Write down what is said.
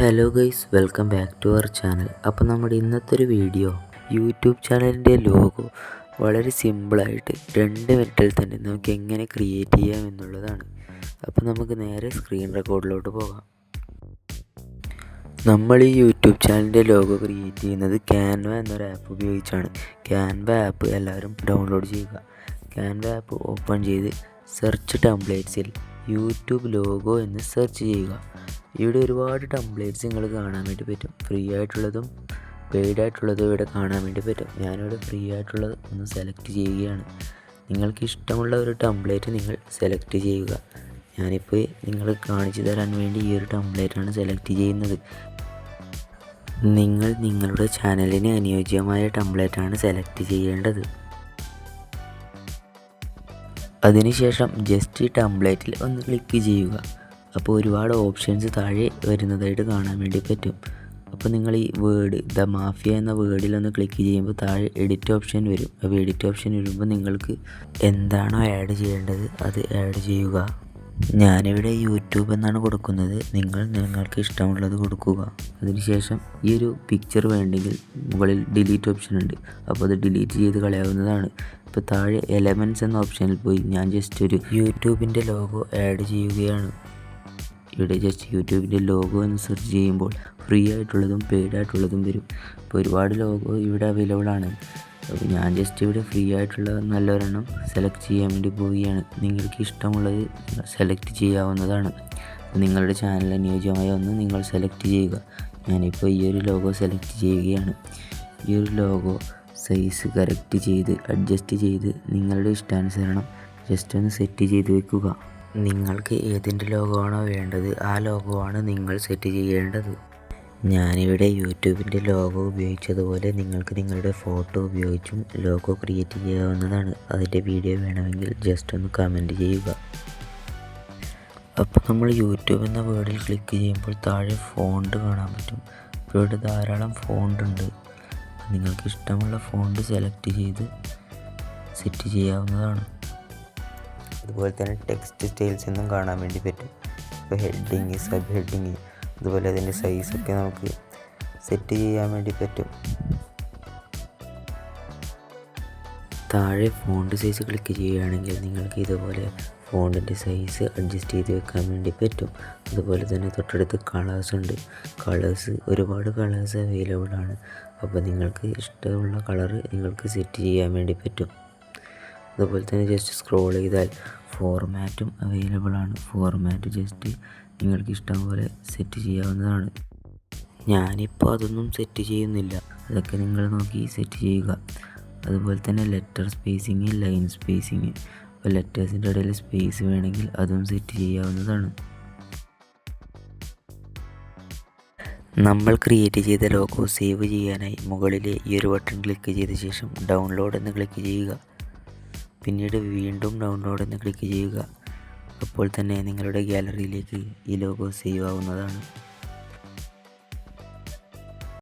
Hello guys welcome back to our channel അപ്പോൾ നമ്മുടെ ഇന്നത്തെ ഒരു വീഡിയോ യൂട്യൂബ് ചാനലിന്റെ ലോഗോ വളരെ സിമ്പിളായിട്ട് രണ്ട് മിനിറ്റിൽ തന്നെ നമുക്ക് എങ്ങനെ ക്രിയേറ്റ് ചെയ്യാം എന്നുള്ളതാണ്. അപ്പോൾ നമുക്ക് നേരെ സ്ക്രീൻ റെക്കോർഡിലോട്ട് പോകാം. നമ്മൾ ഈ യൂട്യൂബ് ചാനലിന്റെ ലോഗോ ക്രിയേറ്റ് ചെയ്യുന്നത് ക്യാൻവ എന്നൊരു ആപ്പ് ഉപയോഗിച്ചാണ്. ക്യാൻവ ആപ്പ് എല്ലാവരും ഡൗൺലോഡ് ചെയ്യുക. ക്യാൻവ ആപ്പ് ഓപ്പൺ ചെയ്ത് സെർച്ച് ടെംപ്ലേറ്റ്സിൽ യൂട്യൂബ് ലോഗോ എന്ന് സെർച്ച് ചെയ്യുക. ഇവിടെ ഒരുപാട് ടെംപ്ലേറ്റ്സ് നിങ്ങൾ കാണാൻ വേണ്ടി പറ്റും. ഫ്രീ ആയിട്ടുള്ളതും പെയ്ഡ് ആയിട്ടുള്ളതും ഇവിടെ കാണാൻ വേണ്ടി പറ്റും. ഞാനിവിടെ ഫ്രീ ആയിട്ടുള്ളത് ഒന്ന് സെലക്ട് ചെയ്യുകയാണ്. നിങ്ങൾക്ക് ഇഷ്ടമുള്ള ഒരു ടെംപ്ലേറ്റ് നിങ്ങൾ സെലക്ട് ചെയ്യുക. ഞാനിപ്പോൾ നിങ്ങൾ കാണിച്ചു തരാൻ വേണ്ടി ഈ ഒരു ടെംപ്ലേറ്റാണ് സെലക്ട് ചെയ്യുന്നത്. നിങ്ങൾ നിങ്ങളുടെ ചാനലിന് അനുയോജ്യമായ ടെംപ്ലേറ്റാണ് സെലക്ട് ചെയ്യേണ്ടത്. അതിനുശേഷം ജസ്റ്റ് ടെംപ്ലേറ്റിൽ ഒന്ന് ക്ലിക്ക് ചെയ്യുക. അപ്പോൾ ഒരുപാട് ഓപ്ഷൻസ് താഴെ വരുന്നതായിട്ട് കാണാൻ വേണ്ടി പറ്റും. അപ്പോൾ നിങ്ങൾ ഈ വേർഡ് ദ മാഫിയ എന്ന വേർഡിൽ ഒന്ന് ക്ലിക്ക് ചെയ്യുമ്പോൾ താഴെ എഡിറ്റ് ഓപ്ഷൻ വരും. അപ്പോൾ എഡിറ്റ് ഓപ്ഷൻ വരുമ്പോൾ നിങ്ങൾക്ക് എന്താണോ ആഡ് ചെയ്യേണ്ടത് അത് ആഡ് ചെയ്യുക. ഞാനിവിടെ യൂട്യൂബ് എന്നാണ് കൊടുക്കുന്നത്. നിങ്ങൾ നിങ്ങൾക്ക് ഇഷ്ടമുള്ളത് കൊടുക്കുക. അതിനുശേഷം ഈ ഒരു പിക്ചർ വേണ്ടെങ്കിൽ മുകളിൽ ഡിലീറ്റ് ഓപ്ഷൻ ഉണ്ട്. അപ്പോൾ അത് ഡിലീറ്റ് ചെയ്ത് കളയാവുന്നതാണ്. ഇപ്പോൾ താഴെ എലമെന്റ്സ് എന്ന ഓപ്ഷനിൽ പോയി ഞാൻ ജസ്റ്റ് ഒരു യൂട്യൂബിന്റെ ലോഗോ ആഡ് ചെയ്യുകയാണ്. ഇവിടെ ജസ്റ്റ് യൂട്യൂബിന്റെ ലോഗോ എന്ന് സെർച്ച് ചെയ്യുമ്പോൾ ഫ്രീ ആയിട്ടുള്ളതും പെയ്ഡ് ആയിട്ടുള്ളതും വരും. അപ്പോൾ ഒരുപാട് ലോഗോ ഇവിടെ അവൈലബിൾ ആണ്. അപ്പോൾ ഞാൻ ജസ്റ്റ് ഇവിടെ ഫ്രീ ആയിട്ടുള്ള നല്ലൊരെണ്ണം സെലക്ട് ചെയ്യാൻ വേണ്ടി പോവുകയാണ്. നിങ്ങൾക്ക് ഇഷ്ടമുള്ളത് സെലക്ട് ചെയ്യാവുന്നതാണ്. നിങ്ങളുടെ ചാനൽ അനുയോജ്യമായ ഒന്ന് നിങ്ങൾ സെലക്ട് ചെയ്യുക. ഞാനിപ്പോൾ ഈ ഒരു ലോഗോ സെലക്ട് ചെയ്യുകയാണ്. ഈ ഒരു ലോഗോ സൈസ് കറക്റ്റ് ചെയ്ത് അഡ്ജസ്റ്റ് ചെയ്ത് നിങ്ങളുടെ ഇഷ്ടാനുസരണം ജസ്റ്റ് ഒന്ന് സെറ്റ് ചെയ്ത് വെക്കുക. നിങ്ങൾക്ക് ഏതിന്റെ ലോഗോ വേണ്ടത് ആ ലോഗോ ആണ് നിങ്ങൾ സെറ്റ് ചെയ്യേണ്ടത്. ഞാനിവിടെ യൂട്യൂബിന്റെ ലോഗോ ഉപയോഗിച്ചതുപോലെ നിങ്ങൾക്ക് നിങ്ങളുടെ ഫോട്ടോ ഉപയോഗിച്ചും ലോഗോ ക്രിയേറ്റ് ചെയ്യാവുന്നതാണ്. അതിന്റെ വീഡിയോ വേണമെങ്കിൽ ജസ്റ്റ് ഒന്ന് കമന്റ് ചെയ്യുക. അപ്പോൾ നമ്മൾ യൂട്യൂബ് എന്ന വേർഡിൽ ക്ലിക്ക് ചെയ്യുമ്പോൾ താഴെ ഫോണ്ട് കാണാൻ പറ്റും. ഇവിടെ ധാരാളം ഫോണ്ട് ഉണ്ട്. നിങ്ങൾക്ക് ഇഷ്ടമുള്ള ഫോണ്ട് സെലക്ട് ചെയ്ത് സെറ്റ് ചെയ്യാവുന്നതാണ്. അതുപോലെ തന്നെ ടെക്സ്റ്റ് സ്റ്റൈൽസ് എന്നും കാണാൻ വേണ്ടി പറ്റും. ഇപ്പോൾ ഹെഡിങ് സബ് ഹെഡിങ് അതുപോലെ അതിന്റെ സൈസൊക്കെ നമുക്ക് സെറ്റ് ചെയ്യാൻ വേണ്ടി പറ്റും. താഴെ ഫോണ്ട് സൈസ് ക്ലിക്ക് ചെയ്യുകയാണെങ്കിൽ നിങ്ങൾക്ക് ഇതുപോലെ ഫോണ്ടിന്റെ സൈസ് അഡ്ജസ്റ്റ് ചെയ്ത് വെക്കാൻ വേണ്ടി പറ്റും. അതുപോലെ തന്നെ തൊട്ടടുത്ത് കളേഴ്സ് ഉണ്ട്. കളേഴ്സ് ഒരുപാട് കളേഴ്സ് അവൈലബിൾ ആണ്. അപ്പോൾ നിങ്ങൾക്ക് ഇഷ്ടമുള്ള കളറ് നിങ്ങൾക്ക് സെറ്റ് ചെയ്യാൻ വേണ്ടി പറ്റും. അതുപോലെ തന്നെ ജസ്റ്റ് സ്ക്രോൾ ചെയ്താൽ ഫോർമാറ്റും അവൈലബിൾ ആണ്. ഫോർമാറ്റ് ജസ്റ്റ് നിങ്ങൾക്ക് ഇഷ്ടം പോലെ സെറ്റ് ചെയ്യാവുന്നതാണ്. ഞാനിപ്പോൾ അതൊന്നും സെറ്റ് ചെയ്യുന്നില്ല. അതൊക്കെ നിങ്ങൾ നോക്കി സെറ്റ് ചെയ്യുക. അതുപോലെ തന്നെ ലെറ്റർ സ്പേസിങ് ലൈൻ സ്പേസിങ് അപ്പോൾ ലെറ്റേഴ്സിന്റെ ഇടയിൽ സ്പേസ് വേണമെങ്കിൽ അതും സെറ്റ് ചെയ്യാവുന്നതാണ്. നമ്മൾ ക്രിയേറ്റ് ചെയ്ത ലോഗോ സേവ് ചെയ്യാനായി മുകളിലെ ഈ ഒരു ബട്ടൺ ക്ലിക്ക് ചെയ്ത ശേഷം ഡൗൺലോഡ് എന്ന് ക്ലിക്ക് ചെയ്യുക. പിന്നീട് വീണ്ടും ഡൗൺലോഡ് എന്ന് ക്ലിക്ക് ചെയ്യുക. അപ്പോൾ തന്നെ നിങ്ങളുടെ ഗ്യാലറിയിലേക്ക് ഈ ലോഗോ സേവ് ആവുന്നതാണ്.